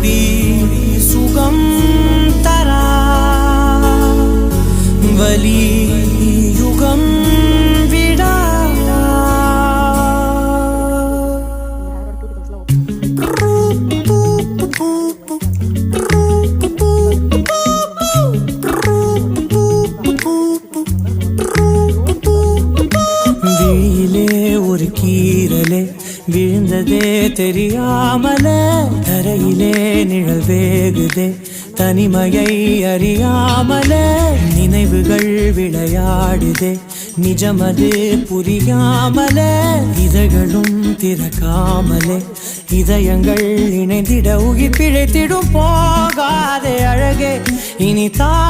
நொடி சுகம் தரா வலி யுகம் கீரலே விழுந்ததே தெரியாமல தரையிலே நிழல் வேகுதே. தனிமையை அறியாமல நினைவுகள் விளையாடுதே. நிஜமது புரியாமல இதழ்களும் திறக்காமலே. இதயங்கள் இணைந்திட உயிர் பிழைத்திடும் போகாதே அழகே. இனி தா